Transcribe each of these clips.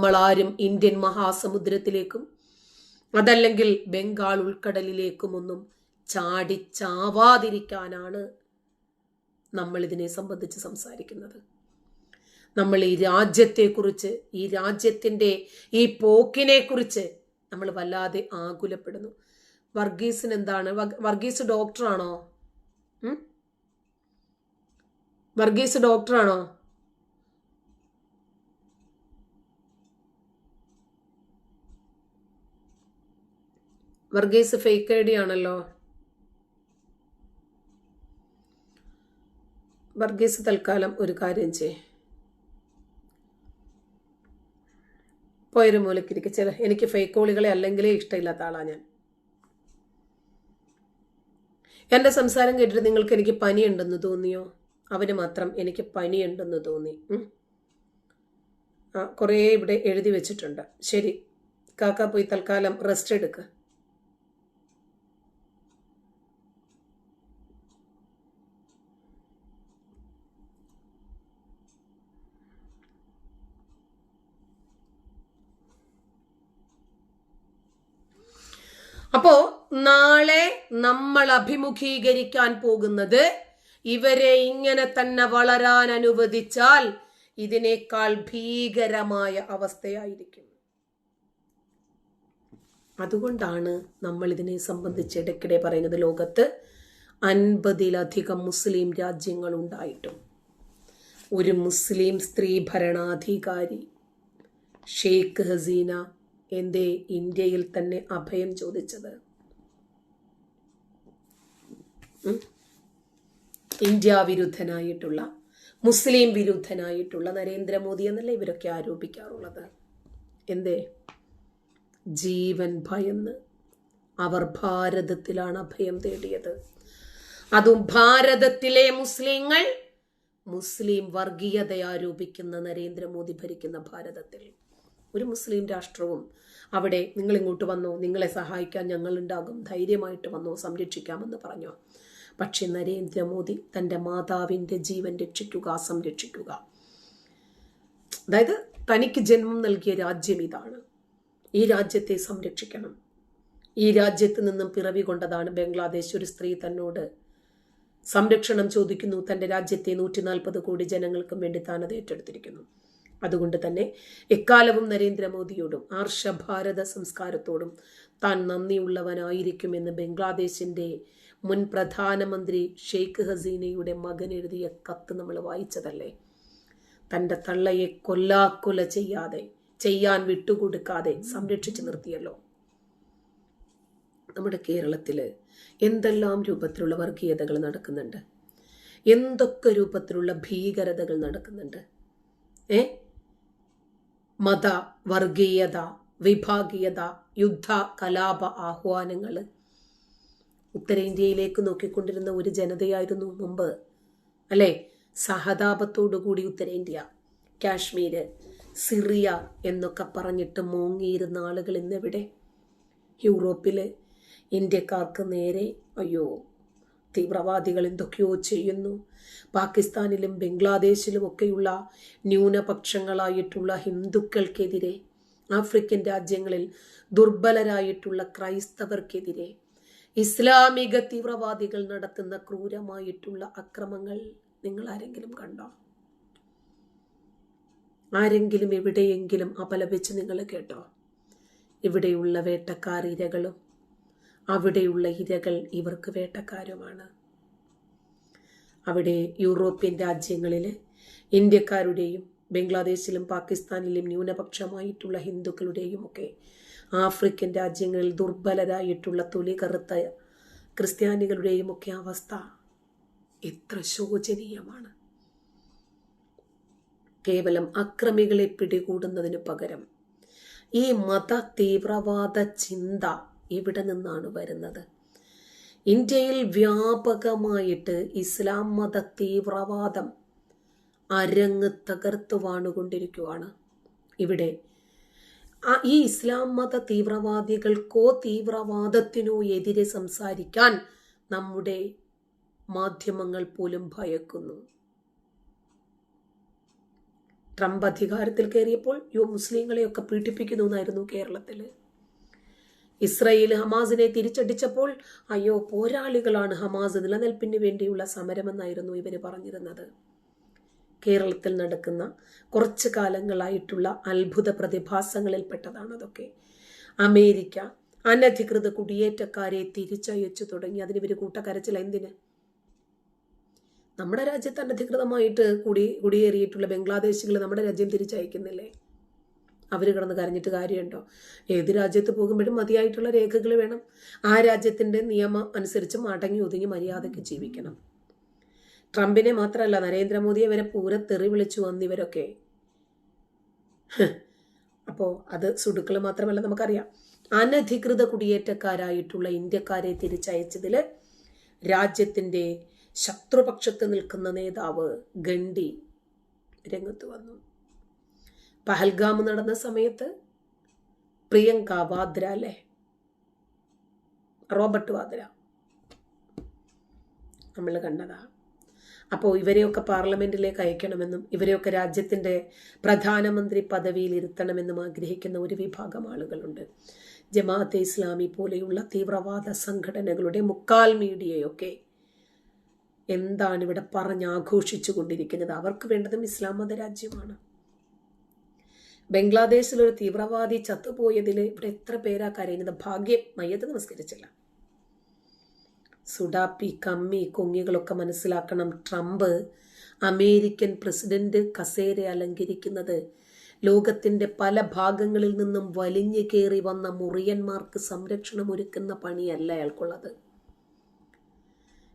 നമ്മളാരും ഇന്ത്യൻ മഹാസമുദ്രത്തിലേക്കും അതല്ലെങ്കിൽ ബംഗാൾ ഉൾക്കടലിലേക്കുമൊന്നും ചാടിച്ചാവാതിരിക്കാനാണ് നമ്മൾ ഇതിനെ സംബന്ധിച്ച് സംസാരിക്കുന്നത്. നമ്മൾ ഈ രാജ്യത്തെക്കുറിച്ച് ഈ രാജ്യത്തിന്റെ ഈ പോക്കിനെ കുറിച്ച് നമ്മൾ വല്ലാതെ ആകുലപ്പെടുന്നു. വർഗീസിന് എന്താണ് വർഗീസ് ഡോക്ടറാണോ? വർഗീസ് ഡോക്ടറാണോ? വർഗീസ് ഫേക്ക് ഐ ഡി ആണല്ലോ. വർഗീസ് തൽക്കാലം ഒരു കാര്യം ചെയ് പോയൊരു മൂലക്കിരിക്കുക ചില എനിക്ക് ഫേക്ക് കോളികളെ അല്ലെങ്കിലേ ഇഷ്ടമില്ലാത്ത ആളാണ് ഞാൻ. എന്റെ സംസാരം കേട്ടിട്ട് നിങ്ങൾക്ക് എനിക്ക് പനിയുണ്ടെന്ന് തോന്നിയോ? അവന് മാത്രം എനിക്ക് പനിയുണ്ടെന്ന് തോന്നി. കുറേ ഇവിടെ എഴുതി വെച്ചിട്ടുണ്ട്. ശരി കാക്ക പോയി തൽക്കാലം റെസ്റ്റ് എടുക്കുക അപ്പോ നാളെ നമ്മൾ അഭിമുഖീകരിക്കാൻ പോകുന്നത് ഇവരെ ഇങ്ങനെ തന്നെ വളരാൻ അനുവദിച്ചാൽ ഇതിനേക്കാൾ ഭീകരമായ അവസ്ഥയായിരിക്കും. അതുകൊണ്ടാണ് നമ്മൾ ഇതിനെ സംബന്ധിച്ച് ഇടയ്ക്കിടെ പറയുന്നത് ലോകത്ത് അൻപതിലധികം മുസ്ലിം രാജ്യങ്ങൾ ഉണ്ടായിട്ടും. ഒരു മുസ്ലിം സ്ത്രീ ഭരണാധികാരി ഷെയ്ഖ് ഹസീന എന്തേ ഇന്ത്യയിൽ തന്നെ അഭയം ചോദിച്ചത്? ഇന്ത്യ വിരുദ്ധനായിട്ടുള്ള മുസ്ലിം വിരുദ്ധനായിട്ടുള്ള നരേന്ദ്രമോദി എന്നല്ലേ ഇവരൊക്കെ ആരോപിക്കാറുള്ളത്? എന്തേ? ജീവൻ ഭയന്ന് അവർ ഭാരതത്തിലാണ് അഭയം തേടിയത്. അതും ഭാരതത്തിലെ മുസ്ലിങ്ങൾ മുസ്ലിം വർഗീയത ആരോപിക്കുന്ന നരേന്ദ്രമോദി ഭരിക്കുന്ന ഭാരതത്തിൽ. ഒരു മുസ്ലിം രാഷ്ട്രവും അവിടെ നിങ്ങൾ ഇങ്ങോട്ട് വന്നോ നിങ്ങളെ സഹായിക്കാൻ ഞങ്ങളുണ്ടാകും ധൈര്യമായിട്ട് വന്നോ സംരക്ഷിക്കാമെന്ന് പറഞ്ഞു. പക്ഷെ നരേന്ദ്രമോദി തന്റെ മാതാവിന്റെ ജീവൻ രക്ഷിക്കുക സംരക്ഷിക്കുക. അതായത് തനിക്ക് ജന്മം നൽകിയ രാജ്യം ഇതാണ്. ഈ രാജ്യത്തെ സംരക്ഷിക്കണം. ഈ രാജ്യത്ത് നിന്നും പിറവി കൊണ്ടതാണ് ബംഗ്ലാദേശ് ഒരു സ്ത്രീ തന്നോട് സംരക്ഷണം ചോദിക്കുന്നു. തന്റെ രാജ്യത്തെ നൂറ്റി നാൽപ്പത് കോടി ജനങ്ങൾക്കും വേണ്ടി താൻ അത് ഏറ്റെടുത്തിരിക്കുന്നു. അതുകൊണ്ട് തന്നെ എക്കാലവും നരേന്ദ്രമോദിയോടും ആർഷഭാരത സംസ്കാരത്തോടും താൻ നന്ദിയുള്ളവനായിരിക്കുമെന്ന് ബംഗ്ലാദേശിന്റെ മുൻ പ്രധാനമന്ത്രി ഷെയ്ഖ് ഹസീനയുടെ മകൻ എഴുതിയ കത്ത് നമ്മൾ വായിച്ചതല്ലേ? തന്റെ തള്ളയെ കൊല്ലാക്കൊല ചെയ്യാതെ ചെയ്യാൻ വിട്ടുകൊടുക്കാതെ സംരക്ഷിച്ചു നിർത്തിയല്ലോ. നമ്മുടെ കേരളത്തിൽ എന്തെല്ലാം രൂപത്തിലുള്ള വർഗീയതകൾ നടക്കുന്നുണ്ട്? എന്തൊക്കെ രൂപത്തിലുള്ള ഭീകരതകൾ നടക്കുന്നുണ്ട്? ഏ? മത വർഗീയത വിഭാഗീയത യുദ്ധ കലാപ ആഹ്വാനങ്ങൾ. ഉത്തരേന്ത്യയിലേക്ക് നോക്കിക്കൊണ്ടിരുന്ന ഒരു ജനതയായിരുന്നു മുമ്പ് അല്ലേ? സഹതാപത്തോടുകൂടി ഉത്തരേന്ത്യ കാശ്മീര് സിറിയ എന്നൊക്കെ പറഞ്ഞിട്ട് മൂങ്ങിയിരുന്ന ആളുകൾ ഇന്നെവിടെ? യൂറോപ്പിൽ ഇന്ത്യക്കാർക്ക് നേരെ അയ്യോ തീവ്രവാദികൾ എന്തൊക്കെയോ ചെയ്യുന്നു. പാകിസ്ഥാനിലും ബംഗ്ലാദേശിലും ഒക്കെയുള്ള ന്യൂനപക്ഷങ്ങളായിട്ടുള്ള ഹിന്ദുക്കൾക്കെതിരെ ആഫ്രിക്കൻ രാജ്യങ്ങളിൽ ദുർബലരായിട്ടുള്ള ക്രൈസ്തവർക്കെതിരെ ഇസ്ലാമിക തീവ്രവാദികൾ നടത്തുന്ന ക്രൂരമായിട്ടുള്ള അക്രമങ്ങൾ നിങ്ങൾ ആരെങ്കിലും കണ്ടോ? ആരെങ്കിലും എവിടെയെങ്കിലും അപലപിച്ച് നിങ്ങൾ കേട്ടോ? ഇവിടെയുള്ള വേട്ടക്കാർ ഇരകളും അവിടെയുള്ള ഇരകൾ ഇവർക്ക് വേട്ടക്കാരുമാണ്. അവിടെ യൂറോപ്യൻ രാജ്യങ്ങളിൽ ഇന്ത്യക്കാരുടെയും ബംഗ്ലാദേശിലും പാകിസ്ഥാനിലും ന്യൂനപക്ഷമായിട്ടുള്ള ഹിന്ദുക്കളുടെയും ഒക്കെ ആഫ്രിക്കൻ രാജ്യങ്ങളിൽ ദുർബലരായിട്ടുള്ള തൊലി കറുത്ത ക്രിസ്ത്യാനികളുടെയും ഒക്കെ അവസ്ഥ എത്ര ശോചനീയമാണ്. കേവലം അക്രമികളെ പിടികൂടുന്നതിന് പകരം ഈ മത തീവ്രവാദ ചിന്ത ഇവിടെ നിന്നാണ് വരുന്നത്. ഇന്ത്യയിൽ വ്യാപകമായിട്ട് ഇസ്ലാം മത തീവ്രവാദം അരങ്ങ് തകർത്ത് വാണുകൊണ്ടിരിക്കുകയാണ് ഇവിടെ ഈ ഇസ്ലാം മത തീവ്രവാദികൾക്കോ തീവ്രവാദത്തിനോ എതിരെ സംസാരിക്കാൻ നമ്മുടെ മാധ്യമങ്ങൾ പോലും ഭയക്കുന്നു. ട്രംപ് അധികാരത്തിൽ കയറിയപ്പോൾ യോ മുസ്ലിങ്ങളെയൊക്കെ പീഡിപ്പിക്കുന്നു എന്നായിരുന്നു കേരളത്തിൽ ഇസ്രയേൽ ഹമാസിനെ തിരിച്ചടിച്ചപ്പോൾ അയ്യോ പോരാളികളാണ് ഹമാസ് നിലനിൽപ്പിന് വേണ്ടിയുള്ള സമരമെന്നായിരുന്നു ഇവർ പറഞ്ഞിരുന്നത്. കേരളത്തിൽ നടക്കുന്ന കുറച്ചു കാലങ്ങളായിട്ടുള്ള അത്ഭുത പ്രതിഭാസങ്ങളിൽപ്പെട്ടതാണ് അതൊക്കെ. അമേരിക്ക അനധികൃത കുടിയേറ്റക്കാരെ തിരിച്ചയച്ചു തുടങ്ങി. അതിന് ഇവർ കൂട്ടക്കരച്ചിൽ എന്തിന്? നമ്മുടെ രാജ്യത്ത് അനധികൃതമായിട്ട് കുടി കുടിയേറിയിട്ടുള്ള ബംഗ്ലാദേശികൾ നമ്മുടെ രാജ്യം തിരിച്ചയക്കുന്നില്ലേ? അവർ കിടന്ന് കരഞ്ഞിട്ട് കാര്യമുണ്ടോ? ഏത് രാജ്യത്ത് പോകുമ്പോഴും മതിയായിട്ടുള്ള രേഖകൾ വേണം. ആ രാജ്യത്തിന്റെ നിയമം അനുസരിച്ച് മടങ്ങി ഒതുങ്ങി മര്യാദയ്ക്ക് ജീവിക്കണം. ട്രംപിനെ മാത്രമല്ല നരേന്ദ്രമോദിയെ വരെ പൂര തെറി വിളിച്ചു വന്നിവരൊക്കെ. അപ്പോൾ അത് സുടുക്കൾ മാത്രമല്ല നമുക്കറിയാം. അനധികൃത കുടിയേറ്റക്കാരായിട്ടുള്ള ഇന്ത്യക്കാരെ തിരിച്ചയച്ചതിൽ രാജ്യത്തിന്റെ ശത്രുപക്ഷത്ത് നിൽക്കുന്ന നേതാവ് ഗണ്ഡി രംഗത്ത് വന്നു. പഹൽഗാം നടന്ന സമയത്ത് പ്രിയങ്ക വാദ്ര അല്ലേ? റോബർട്ട് വാദ്ര. നമ്മൾ കണ്ടതാ. അപ്പോൾ ഇവരെയൊക്കെ പാർലമെന്റിലേക്ക് അയക്കണമെന്നും ഇവരെയൊക്കെ രാജ്യത്തിന്റെ പ്രധാനമന്ത്രി പദവിയിൽ ഇരുത്തണമെന്നും ആഗ്രഹിക്കുന്ന ഒരു വിഭാഗം ആളുകളുണ്ട്. ജമാഅത്തെ ഇസ്ലാമി പോലെയുള്ള തീവ്രവാദ സംഘടനകളുടെ മുക്കാൽ മീഡിയയൊക്കെ എന്താണ് ഇവിടെ പറഞ്ഞ് ആഘോഷിച്ചു കൊണ്ടിരിക്കുന്നത് അവർക്ക് വേണ്ടതും ഇസ്ലാം മത രാജ്യമാണ് ബംഗ്ലാദേശിൽ ഒരു തീവ്രവാദി ചത്തുപോയതിൽ ഇവിടെ എത്ര പേരാ കരയുന്നത്? ഭാഗ്യം മയ്യത്ത് നമസ്കരിച്ചില്ല. സുഡാപ്പി കമ്മി കൊങ്ങികളൊക്കെ മനസ്സിലാക്കണം. ട്രംപ് അമേരിക്കൻ പ്രസിഡന്റ് കസേര അലങ്കരിക്കുന്നത് ലോകത്തിന്റെ പല ഭാഗങ്ങളിൽ നിന്നും വലിഞ്ഞു കയറി വന്ന മുറിയന്മാർക്ക് സംരക്ഷണം ഒരുക്കുന്ന പണിയല്ല അയാൾക്കുള്ളത്.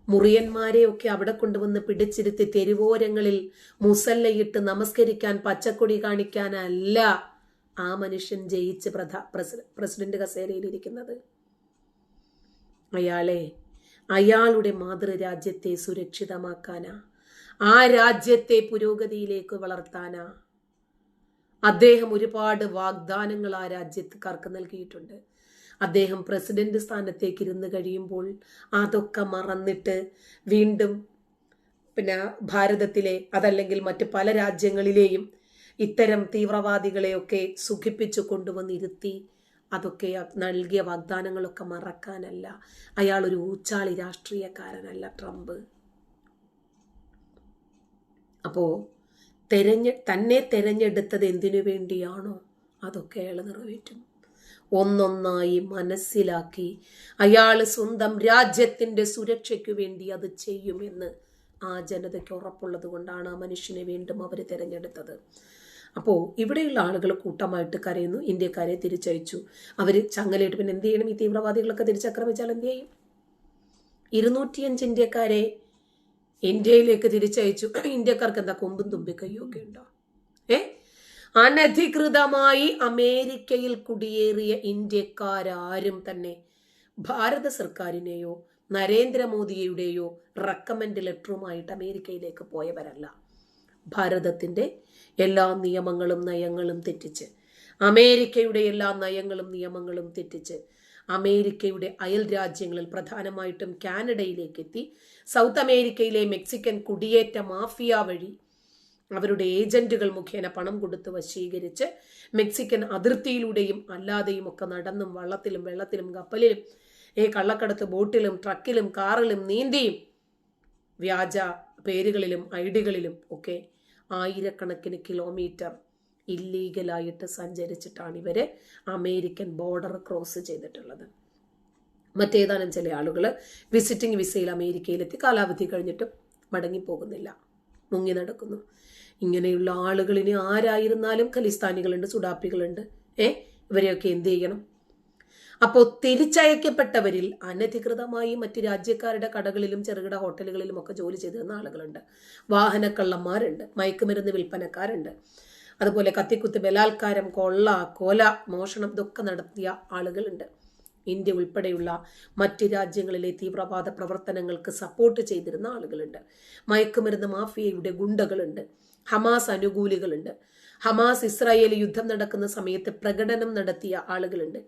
മുറിയന്മാരെയൊക്കെ അവിടെ കൊണ്ടുവന്ന് പിടിച്ചിരുത്തി തെരുവോരങ്ങളിൽ മുസല്ലയിട്ട് നമസ്കരിക്കാൻ പച്ചക്കൊടി കാണിക്കാനല്ല ആ മനുഷ്യൻ ജയിച്ച് പ്രധാ പ്രസിഡന്റ് കസേരയിൽ ഇരിക്കുന്നത് അയാളെ അയാളുടെ മാതൃരാജ്യത്തെ സുരക്ഷിതമാക്കാനാ ആ രാജ്യത്തെ പുരോഗതിയിലേക്ക് വളർത്താനാ. അദ്ദേഹം ഒരുപാട് വാഗ്ദാനങ്ങൾ ആ രാജ്യക്കാർക്ക് നൽകിയിട്ടുണ്ട്. അദ്ദേഹം പ്രസിഡന്റ് സ്ഥാനത്തേക്ക് ഇരുന്ന് കഴിയുമ്പോൾ അതൊക്കെ മറന്നിട്ട് വീണ്ടും പിന്നെ ഭാരതത്തിലെ അതല്ലെങ്കിൽ മറ്റ് പല രാജ്യങ്ങളിലെയും ഇത്തരം തീവ്രവാദികളെയൊക്കെ സുഖിപ്പിച്ചു കൊണ്ടുവന്നിരുത്തി അതൊക്കെ നൽകിയ വാഗ്ദാനങ്ങളൊക്കെ മറക്കാനല്ല. അയാൾ ഒരു ഊച്ചാളി രാഷ്ട്രീയക്കാരനല്ല ട്രംപ്. അപ്പോൾ തെരഞ്ഞെ തന്നെ തെരഞ്ഞെടുത്തത് എന്തിനു വേണ്ടിയാണോ? അതൊക്കെ അയാൾ നിറവേറ്റും ഒന്നൊന്നായി മനസ്സിലാക്കി. അയാൾ സ്വന്തം രാജ്യത്തിന്റെ സുരക്ഷയ്ക്ക് വേണ്ടി അത് ചെയ്യുമെന്ന് ആ ജനതയ്ക്ക് ഉറപ്പുള്ളത് കൊണ്ടാണ് ആ മനുഷ്യനെ വീണ്ടും അവർ തിരഞ്ഞെടുത്തത്. അപ്പോൾ ഇവിടെയുള്ള ആളുകൾ കൂട്ടമായിട്ട് കരയുന്നു. ഇന്ത്യക്കാരെ തിരിച്ചയച്ചു. അവർ ചങ്ങലയിട്ട് പിന്നെ എന്ത് ചെയ്യണം? ഈ തീവ്രവാദികളൊക്കെ തിരിച്ചാക്രമിച്ചാൽ എന്ത് ചെയ്യും? ഇരുന്നൂറ്റിയഞ്ച് ഇന്ത്യക്കാരെ ഇന്ത്യയിലേക്ക് തിരിച്ചയച്ചു. ഇന്ത്യക്കാർക്ക് എന്താ കൊമ്പും തുമ്പിക്കൈയൊക്കെ ഉണ്ടോ? ഏ? അനധികൃതമായി അമേരിക്കയിൽ കുടിയേറിയ ഇന്ത്യക്കാരും തന്നെ ഭാരത സർക്കാരിനെയോ നരേന്ദ്രമോദിയുടെയോ റെക്കമെൻഡ് ലെറ്ററുമായിട്ട് അമേരിക്കയിലേക്ക് പോയവരല്ല. ഭാരതത്തിന്റെ എല്ലാ നിയമങ്ങളും നയങ്ങളും തെറ്റിച്ച് അമേരിക്കയുടെ എല്ലാ നയങ്ങളും നിയമങ്ങളും തെറ്റിച്ച് അമേരിക്കയുടെ അയൽ രാജ്യങ്ങളിൽ പ്രധാനമായിട്ടും കാനഡയിലേക്ക് എത്തി സൗത്ത് അമേരിക്കയിലെ മെക്സിക്കൻ കുടിയേറ്റ മാഫിയ വഴി അവരുടെ ഏജന്റുകൾ മുഖേന പണം കൊടുത്ത് വശീകരിച്ച് മെക്സിക്കൻ അതിർത്തിയിലൂടെയും അല്ലാതെയും ഒക്കെ നടന്നും വള്ളത്തിലും വെള്ളത്തിലും കപ്പലിലും ഈ കള്ളക്കടത്ത് ബോട്ടിലും ട്രക്കിലും കാറിലും നീന്തിയും വ്യാജ പേരുകളിലും ഐഡികളിലും ഒക്കെ ആയിരക്കണക്കിന് കിലോമീറ്റർ ഇല്ലീഗലായിട്ട് സഞ്ചരിച്ചിട്ടാണ് ഇവർ അമേരിക്കൻ ബോർഡർ ക്രോസ് ചെയ്തിട്ടുള്ളത്. മറ്റേതാനും ചില ആളുകൾ വിസിറ്റിംഗ് വിസയിൽ അമേരിക്കയിലെത്തി കാലാവധി കഴിഞ്ഞിട്ടും മടങ്ങിപ്പോകുന്നില്ല. മുങ്ങി നടക്കുന്നു. ഇങ്ങനെയുള്ള ആളുകളിന് ആരായിരുന്നാലും ഖലിസ്ഥാനികളുണ്ട് സുഡാപ്പികളുണ്ട്. ഏ? ഇവരെയൊക്കെ എന്ത് ചെയ്യണം? അപ്പോൾ തിരിച്ചയക്കപ്പെട്ടവരിൽ അനധികൃതമായി മറ്റ് രാജ്യക്കാരുടെ കടകളിലും ചെറുകിട ഹോട്ടലുകളിലും ഒക്കെ ജോലി ചെയ്തിരുന്ന ആളുകളുണ്ട്. വാഹനക്കള്ളന്മാരുണ്ട് മയക്കുമരുന്ന് വിൽപ്പനക്കാരുണ്ട്. അതുപോലെ കത്തിക്കുത്ത് ബലാത്കാരം കൊള്ള കൊല മോഷണം ഇതൊക്കെ നടത്തിയ ആളുകളുണ്ട്. ഇന്ത്യ ഉൾപ്പെടെയുള്ള മറ്റ് രാജ്യങ്ങളിലെ തീവ്രവാദ പ്രവർത്തനങ്ങൾക്ക് സപ്പോർട്ട് ചെയ്തിരുന്ന ആളുകളുണ്ട്. മയക്കുമരുന്ന് മാഫിയയുടെ ഗുണ്ടകളുണ്ട്. ഹമാസ് അനുകൂലികളുണ്ട്. ഹമാസ് ഇസ്രായേൽ യുദ്ധം നടക്കുന്ന സമയത്ത് പ്രകടനം നടത്തിയ ആളുകളുണ്ട്.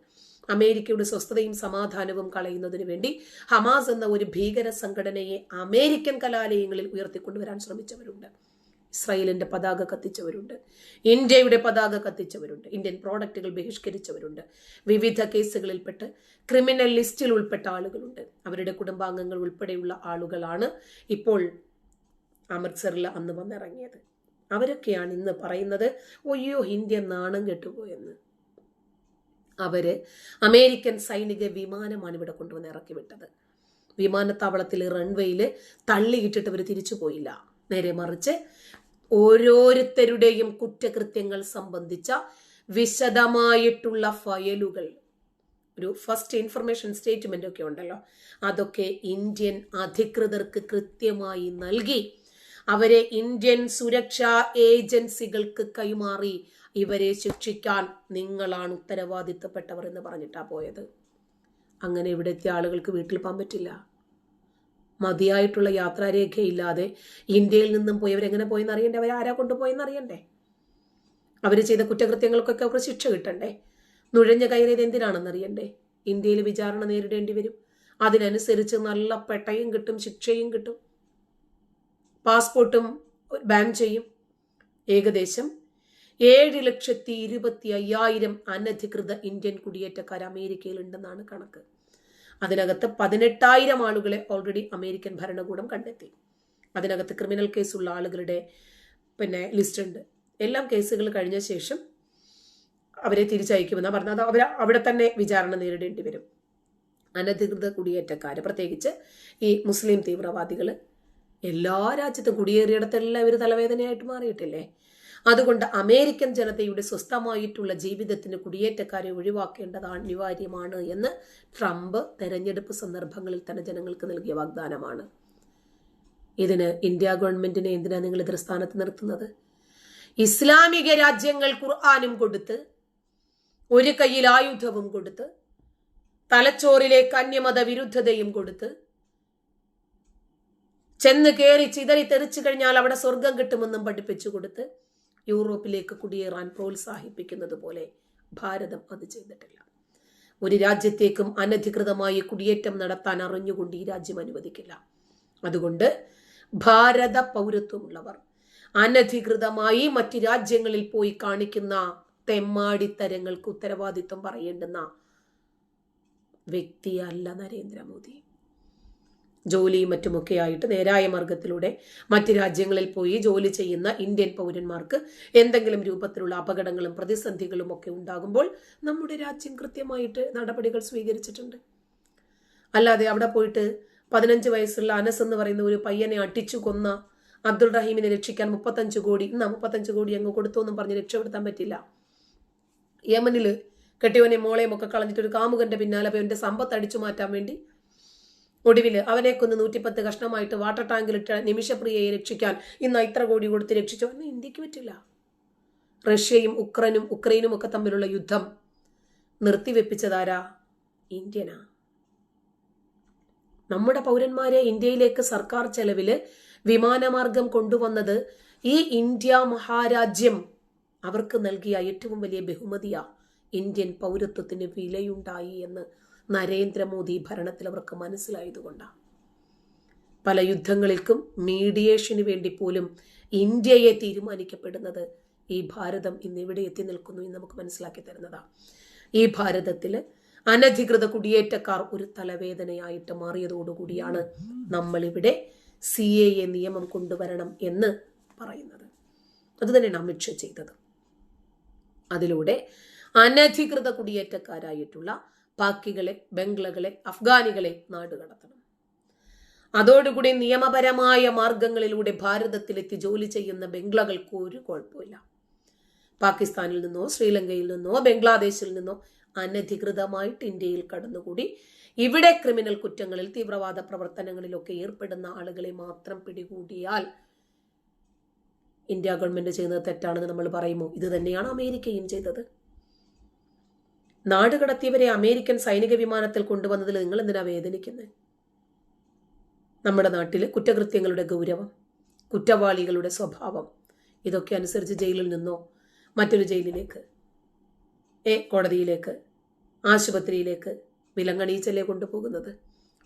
അമേരിക്കയുടെ സ്വസ്ഥതയും സമാധാനവും കളയുന്നതിനു വേണ്ടി ഹമാസ് എന്ന ഒരു ഭീകര സംഘടനയെ അമേരിക്കൻ കലാലയങ്ങളിൽ ഉയർത്തിക്കൊണ്ടുവരാൻ ശ്രമിച്ചവരുണ്ട്. ഇസ്രായേലിന്റെ പതാക കത്തിച്ചവരുണ്ട്. ഇന്ത്യയുടെ പതാക കത്തിച്ചവരുണ്ട്. ഇന്ത്യൻ പ്രോഡക്റ്റുകൾ ബഹിഷ്കരിച്ചവരുണ്ട്. വിവിധ കേസുകളിൽപ്പെട്ട് ക്രിമിനൽ ലിസ്റ്റിൽ ഉൾപ്പെട്ട ആളുകളുണ്ട്. അവരുടെ കുടുംബാംഗങ്ങൾ ഉൾപ്പെടെയുള്ള ആളുകളാണ് ഇപ്പോൾ അമൃത്സറിൽ അന്ന് വന്നിറങ്ങിയത്. അവരൊക്കെയാണ് ഇന്ന് പറയുന്നത് ഒയ്യോ ഇന്ത്യ നാണം കെട്ടുപോയെന്ന്. അവർ അമേരിക്കൻ സൈനിക വിമാനമാണ് ഇവിടെ കൊണ്ടുവന്ന് ഇറക്കി വിട്ടത്. വിമാനത്താവളത്തിൽ റൺവേയിൽ തള്ളിയിട്ടിട്ട് അവർ തിരിച്ചു പോയില്ല. നേരെ മറിച്ച് ഓരോരുത്തരുടെയും കുറ്റകൃത്യങ്ങൾ സംബന്ധിച്ച വിശദമായിട്ടുള്ള ഫയലുകൾ ഒരു ഫസ്റ്റ് ഇൻഫർമേഷൻ സ്റ്റേറ്റ്മെന്റ് ഒക്കെ ഉണ്ടല്ലോ. അതൊക്കെ ഇന്ത്യൻ അധികൃതർക്ക് കൃത്യമായി നൽകി അവരെ ഇന്ത്യൻ സുരക്ഷാ ഏജൻസികൾക്ക് കൈമാറി ഇവരെ ശിക്ഷിക്കാൻ നിങ്ങളാണ് ഉത്തരവാദിത്തപ്പെട്ടവർ എന്ന് പറഞ്ഞിട്ടാ പോയത്. അങ്ങനെ ഇവിടെത്തെ ആളുകൾക്ക് വീട്ടിൽ പോകാൻ പറ്റില്ല. മതിയായിട്ടുള്ള യാത്രാരേഖയില്ലാതെ ഇന്ത്യയിൽ നിന്നും പോയവരെങ്ങനെ പോയെന്ന് അറിയണ്ടേ? അവർ ആരാ കൊണ്ടുപോയെന്ന് അറിയണ്ടേ? അവർ ചെയ്ത കുറ്റകൃത്യങ്ങൾക്കൊക്കെ അവർക്ക് ശിക്ഷ കിട്ടണ്ടേ? നുഴഞ്ഞ കയറിയത് എന്തിനാണെന്ന് അറിയണ്ടേ? ഇന്ത്യയിൽ വിചാരണ നേരിടേണ്ടി വരും. അതിനനുസരിച്ച് നല്ല പെട്ടയും കിട്ടും ശിക്ഷയും കിട്ടും. പാസ്പോർട്ടും ബാൻ ചെയ്യും. ഏകദേശം ഏഴ് ലക്ഷത്തി ഇരുപത്തി അയ്യായിരം അനധികൃത ഇന്ത്യൻ കുടിയേറ്റക്കാർ അമേരിക്കയിൽ ഉണ്ടെന്നാണ് കണക്ക്. അതിനകത്ത് പതിനെട്ടായിരം ആളുകളെ ഓൾറെഡി അമേരിക്കൻ ഭരണകൂടം കണ്ടെത്തി. അതിനകത്ത് ക്രിമിനൽ കേസുള്ള ആളുകളുടെ പിന്നെ ലിസ്റ്റ് ഉണ്ട്. എല്ലാം കേസുകൾ കഴിഞ്ഞ ശേഷം അവരെ തിരിച്ചയക്കുമെന്നാണ് പറഞ്ഞത്. അത് അവർ അവിടെ തന്നെ വിചാരണ നേരിടേണ്ടി വരും. അനധികൃത കുടിയേറ്റക്കാർ പ്രത്യേകിച്ച് ഈ മുസ്ലിം തീവ്രവാദികൾ എല്ലാ രാജ്യത്തും കുടിയേറിയിടത്തെല്ലാം ഇവർ തലവേദനയായിട്ട് മാറിയിട്ടില്ലേ? അതുകൊണ്ട് അമേരിക്കൻ ജനതയുടെ സ്വസ്ഥമായിട്ടുള്ള ജീവിതത്തിന് കുടിയേറ്റക്കാരെ ഒഴിവാക്കേണ്ടത് അനിവാര്യമാണ് എന്ന് ട്രംപ് തെരഞ്ഞെടുപ്പ് സന്ദർഭങ്ങളിൽ തന്നെ ജനങ്ങൾക്ക് നൽകിയ വാഗ്ദാനമാണ്. ഇതിന് ഇന്ത്യ ഗവൺമെന്റിനെ എന്തിനാണ് നിങ്ങൾ എതിർ സ്ഥാനത്ത് നിർത്തുന്നത്? ഇസ്ലാമിക രാജ്യങ്ങൾ ഖുർആാനും കൊടുത്ത് ഒരു കയ്യിൽ ആയുധവും കൊടുത്ത് തലച്ചോറിലെ കന്യമത വിരുദ്ധതയും കൊടുത്ത് ചെന്ന് കയറി ചിതറി തെറിച്ചു കഴിഞ്ഞാൽ അവിടെ സ്വർഗം കിട്ടുമെന്നും പഠിപ്പിച്ചു കൊടുത്ത് യൂറോപ്പിലേക്ക് കുടിയേറാൻ പ്രോത്സാഹിപ്പിക്കുന്നത് പോലെ ഭാരതം അത് ചെയ്തിട്ടില്ല. ഒരു രാജ്യത്തേക്കും അനധികൃതമായി കുടിയേറ്റം നടത്താൻ അറിഞ്ഞുകൊണ്ട് ഈ രാജ്യം അനുവദിക്കില്ല. അതുകൊണ്ട് ഭാരത പൗരത്വമുള്ളവർ അനധികൃതമായി മറ്റ് രാജ്യങ്ങളിൽ പോയി കാണിക്കുന്ന തെമ്മാടിത്തരങ്ങൾക്ക് ഉത്തരവാദിത്വം പറയേണ്ടുന്ന വ്യക്തിയല്ല നരേന്ദ്രമോദി. ജോലിയും മറ്റുമൊക്കെ ആയിട്ട് നേരായ മാർഗത്തിലൂടെ മറ്റ് രാജ്യങ്ങളിൽ പോയി ജോലി ചെയ്യുന്ന ഇന്ത്യൻ പൗരന്മാർക്ക് എന്തെങ്കിലും രൂപത്തിലുള്ള അപകടങ്ങളും പ്രതിസന്ധികളും ഒക്കെ ഉണ്ടാകുമ്പോൾ നമ്മുടെ രാജ്യം കൃത്യമായിട്ട് നടപടികൾ സ്വീകരിച്ചിട്ടുണ്ട്. അല്ലാതെ അവിടെ പോയിട്ട് പതിനഞ്ച് വയസ്സുള്ള അനസ് എന്ന് പറയുന്ന ഒരു പയ്യനെ അട്ടിച്ചു കൊന്ന അബ്ദുൾ റഹീമിനെ രക്ഷിക്കാൻ മുപ്പത്തഞ്ച് കോടി എന്നാ മുപ്പത്തഞ്ച് കോടി അങ്ങ് കൊടുത്തു എന്നും പറഞ്ഞ് രക്ഷപ്പെടുത്താൻ പറ്റില്ല. യമനിൽ കെട്ടിയവനെ മോളെയും ഒക്കെ കളഞ്ഞിട്ട് ഒരു കാമുകന്റെ പിന്നാലെ എന്റെ സമ്പത്ത് അടിച്ചു മാറ്റാൻ വേണ്ടി ഒടുവിൽ അവനെ കൊന്ന് നൂറ്റിപ്പത്ത് കഷ്ണമായിട്ട് വാട്ടർ ടാങ്കിലിട്ട് നിമിഷപ്രിയയെ രക്ഷിക്കാൻ ഇന്ന് ഇത്ര കോടി കൊടുത്ത് രക്ഷിച്ചു. എന്ന് ഇന്ത്യയ്ക്ക് പറ്റില്ല. റഷ്യയും ഉക്രനും ഉക്രൈനും ഒക്കെ തമ്മിലുള്ള യുദ്ധം നിർത്തിവെപ്പിച്ചതാരാ? ഇന്ത്യനാ. നമ്മുടെ പൗരന്മാരെ ഇന്ത്യയിലേക്ക് സർക്കാർ ചെലവിൽ വിമാനമാർഗം കൊണ്ടുവന്നത് ഈ ഇന്ത്യ മഹാരാജ്യം അവർക്ക് നൽകിയ ഏറ്റവും വലിയ ബഹുമതിയാ. ഇന്ത്യൻ പൗരത്വത്തിന് വിലയുണ്ടായി എന്ന് നരേന്ദ്രമോദി ഭരണത്തിൽ അവർക്ക് മനസ്സിലായതുകൊണ്ടാണ് പല യുദ്ധങ്ങൾക്കും മീഡിയേഷന് വേണ്ടി പോലും ഇന്ത്യയെ തീരുമാനിക്കപ്പെടുന്നത് ഈ ഭാരതം ഇന്ന് ഇവിടെ എത്തി നിൽക്കുന്നു എന്ന് നമുക്ക് മനസ്സിലാക്കി തരുന്നതാണ് ഈ ഭാരതത്തിൽ അനധികൃത കുടിയേറ്റക്കാർ ഒരു തലവേദനയായിട്ട് മാറിയതോടുകൂടിയാണ് നമ്മളിവിടെ സി എ എ നിയമം കൊണ്ടുവരണം എന്ന് പറയുന്നത്. അതുതന്നെയാണ് അമിത്ഷാ ചെയ്തത്. അതിലൂടെ അനധികൃത കുടിയേറ്റക്കാരായിട്ടുള്ള പാക്കികളെ ബംഗ്ലകളെ അഫ്ഗാനികളെ നാടുകടത്തണം അതോടുകൂടി നിയമപരമായ മാർഗങ്ങളിലൂടെ ഭാരതത്തിലെത്തി ജോലി ചെയ്യുന്ന ബംഗ്ലകൾക്ക് ഒരു കുഴപ്പമില്ല. പാകിസ്ഥാനിൽ നിന്നോ ശ്രീലങ്കയിൽ നിന്നോ ബംഗ്ലാദേശിൽ നിന്നോ അനധികൃതമായിട്ട് ഇന്ത്യയിൽ കടന്നുകൂടി ഇവിടെ ക്രിമിനൽ കുറ്റങ്ങളിൽ തീവ്രവാദ പ്രവർത്തനങ്ങളിലൊക്കെ ഏർപ്പെടുന്ന ആളുകളെ മാത്രം പിടികൂടിയാൽ ഇന്ത്യ ഗവൺമെന്റ് ചെയ്യുന്നത് തെറ്റാണെന്ന് നമ്മൾ പറയുമോ? ഇത് തന്നെയാണ് അമേരിക്കയും ചെയ്തത്. നാട് കടത്തിയവരെ അമേരിക്കൻ സൈനിക വിമാനത്തിൽ കൊണ്ടുവന്നതിൽ നിങ്ങൾ എന്തിനാ വേദനിക്കുന്നത് നമ്മുടെ നാട്ടിൽ കുറ്റകൃത്യങ്ങളുടെ ഗൗരവം കുറ്റവാളികളുടെ സ്വഭാവം ഇതൊക്കെ അനുസരിച്ച് ജയിലിൽ നിന്നോ മറ്റൊരു ജയിലിലേക്ക് ഏ കോടതിയിലേക്ക് ആശുപത്രിയിലേക്ക് വിലങ്ങണിയിച്ചല്ലേ കൊണ്ടുപോകുന്നത്?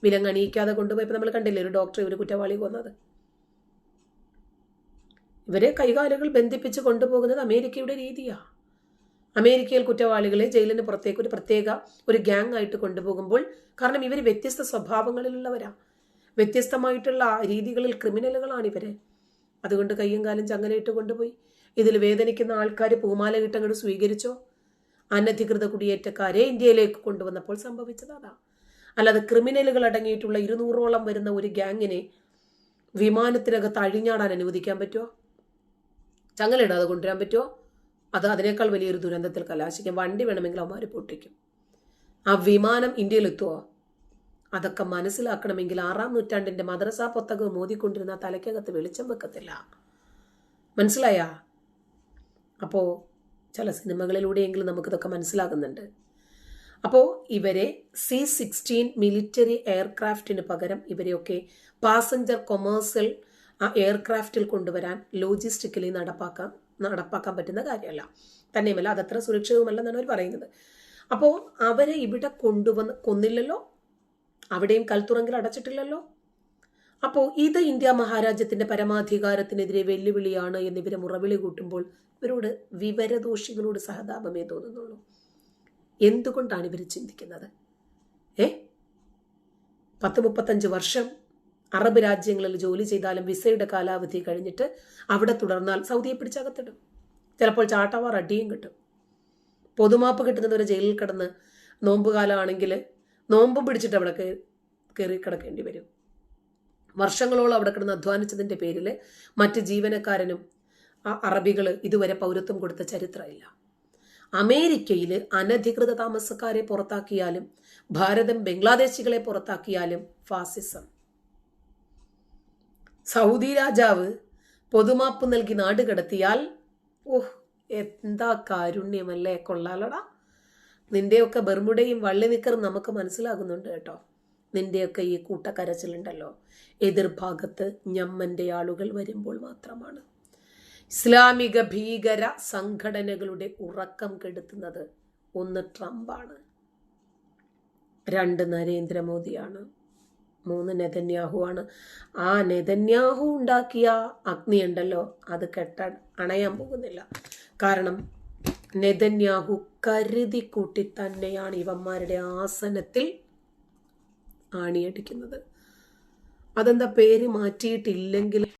വിലങ്ങണിയിക്കാതെ കൊണ്ടുപോയപ്പോൾ നമ്മൾ കണ്ടില്ലേ ഒരു ഡോക്ടറെ ഒരു കുറ്റവാളി കൊന്നത്? ഇവരെ കൈകാലുകൾ ബന്ധിപ്പിച്ച് കൊണ്ടുപോകുന്നത് അമേരിക്കയുടെ രീതിയാണ് അമേരിക്കയിൽ കുറ്റവാളികളെ ജയിലിന് പുറത്തേക്ക് ഒരു പ്രത്യേക ഒരു ഗ്യാങ് ആയിട്ട് കൊണ്ടുപോകുമ്പോൾ കാരണം ഇവർ വ്യത്യസ്ത സ്വഭാവങ്ങളിലുള്ളവരാ. വ്യത്യസ്തമായിട്ടുള്ള രീതികളിൽ ക്രിമിനലുകളാണ് ഇവർ. അതുകൊണ്ട് കയ്യും കാലും ചങ്ങലയിട്ട് കൊണ്ടുപോയി. ഇതിൽ വേദനിക്കുന്ന ആൾക്കാർ പൂമാല കിട്ടങ്ങോട് സ്വീകരിച്ചോ? അനധികൃത കുടിയേറ്റക്കാരെ ഇന്ത്യയിലേക്ക് കൊണ്ടുവന്നപ്പോൾ സംഭവിച്ചത് അതാ. അല്ലാതെ ക്രിമിനലുകൾ അടങ്ങിയിട്ടുള്ള ഇരുന്നൂറോളം വരുന്ന ഒരു ഗ്യാങ്ങിനെ വിമാനത്തിനകത്ത് അഴിഞ്ഞാടാൻ അനുവദിക്കാൻ പറ്റുമോ ചങ്ങലിടാതെ കൊണ്ടുവരാൻ പറ്റുമോ അത് അതിനേക്കാൾ വലിയൊരു ദുരന്തത്തിൽ കലാശിക്കും. വണ്ടി വേണമെങ്കിൽ അവന്മാർ പൊട്ടിക്കും. ആ വിമാനം ഇന്ത്യയിൽ എത്തുമോ അതൊക്കെ മനസ്സിലാക്കണമെങ്കിൽ ആറാം നൂറ്റാണ്ടിന്റെ മദ്രസ പുസ്തകം മോദിക്കൊണ്ടിരുന്ന തലയ്ക്കകത്ത് വെളിച്ചം വെക്കത്തില്ല. മനസ്സിലായാ? അപ്പോൾ ചില സിനിമകളിലൂടെയെങ്കിലും നമുക്കിതൊക്കെ മനസ്സിലാകുന്നുണ്ട്. അപ്പോൾ ഇവരെ സി സിക്സ്റ്റീൻ മിലിറ്ററി എയർക്രാഫ്റ്റിന് പകരം ഇവരെയൊക്കെ പാസഞ്ചർ കൊമേഴ്സ്യൽ ആ എയർക്രാഫ്റ്റിൽ കൊണ്ടുവരാൻ ലോജിസ്റ്റിക്കലി നടപ്പാക്കാൻ നടപ്പാക്കാൻ പറ്റുന്ന കാര്യമല്ല. തന്നെയുമല്ല അതത്ര സുരക്ഷിതവുമല്ലെന്നാണ് അവർ പറയുന്നത്. അപ്പോൾ അവരെ ഇവിടെ കൊണ്ടുവന്ന് കൊന്നില്ലല്ലോ? അവിടെയും കൽത്തുറങ്കിൽ അടച്ചിട്ടില്ലല്ലോ? അപ്പോൾ ഇത് ഇന്ത്യ മഹാരാജ്യത്തിന്റെ പരമാധികാരത്തിനെതിരെ വെല്ലുവിളിയാണ് എന്നിവരെ മുറവിളി കൂട്ടുമ്പോൾ ഇവരോട് വിവരദോഷികളോട് സഹതാപമേ തോന്നുന്നുള്ളൂ. എന്തുകൊണ്ടാണ് ഇവർ ചിന്തിക്കുന്നത്? ഏ? പത്ത് മുപ്പത്തഞ്ച് വർഷം അറബ് രാജ്യങ്ങളിൽ ജോലി ചെയ്താലും വിസയുടെ കാലാവധി കഴിഞ്ഞിട്ട് അവിടെ തുടർന്നാൽ സൗദിയെ പിടിച്ചകത്തിടും. ചിലപ്പോൾ ചാട്ടവാർ അടിയും കിട്ടും. പൊതുമാപ്പ് കിട്ടുന്നതുവരെ ജയിലിൽ കിടന്ന് നോമ്പ് കാലമാണെങ്കിൽ നോമ്പും പിടിച്ചിട്ട് അവിടെ കയറി കിടക്കേണ്ടി വരും. വർഷങ്ങളോളം അവിടെ കിടന്ന് അധ്വാനിച്ചതിന്റെ പേരിൽ മറ്റ് ജീവനക്കാരനും അറബികൾ ഇതുവരെ പൗരത്വം കൊടുത്ത ചരിത്രമില്ല. അമേരിക്കയിൽ അനധികൃത താമസക്കാരെ പുറത്താക്കിയാലും ഭാരതം ബംഗ്ലാദേശികളെ പുറത്താക്കിയാലും ഫാസിസം. സൗദി രാജാവ് പൊതുമാപ്പ് നൽകി നാട് കടത്തിയാൽ ഓഹ് എന്താ കാരുണ്യമല്ലേ കൊള്ളാലടാ. നിന്റെയൊക്കെ ബർമുടയും വള്ളി നിക്കറും നമുക്ക് മനസ്സിലാകുന്നുണ്ട് കേട്ടോ. നിന്റെയൊക്കെ ഈ കൂട്ടക്കരച്ചിലുണ്ടല്ലോ. എതിർഭാഗത്ത് ഞമ്മന്റെ ആളുകൾ വരുമ്പോൾ മാത്രമാണ്. ഇസ്ലാമിക ഭീകര സംഘടനകളുടെ ഉറക്കം കെടുത്തുന്നത് ഒന്ന് ട്രംപാണ്. രണ്ട് നരേന്ദ്രമോദിയാണ്. മൂന്ന് നെതന്യാഹുവാണ്. ആ നെതന്യാഹു ഉണ്ടാക്കിയ അഗ്നി ഉണ്ടല്ലോ അത് കെട്ട അണയാൻ പോകുന്നില്ല. കാരണം നെതന്യാഹു കരുതി കൂട്ടി തന്നെയാണ് ഇവന്മാരുടെ ആസനത്തിൽ ആണിയടിക്കുന്നത്. അതെന്താ പേര് മാറ്റിയിട്ടില്ലെങ്കിൽ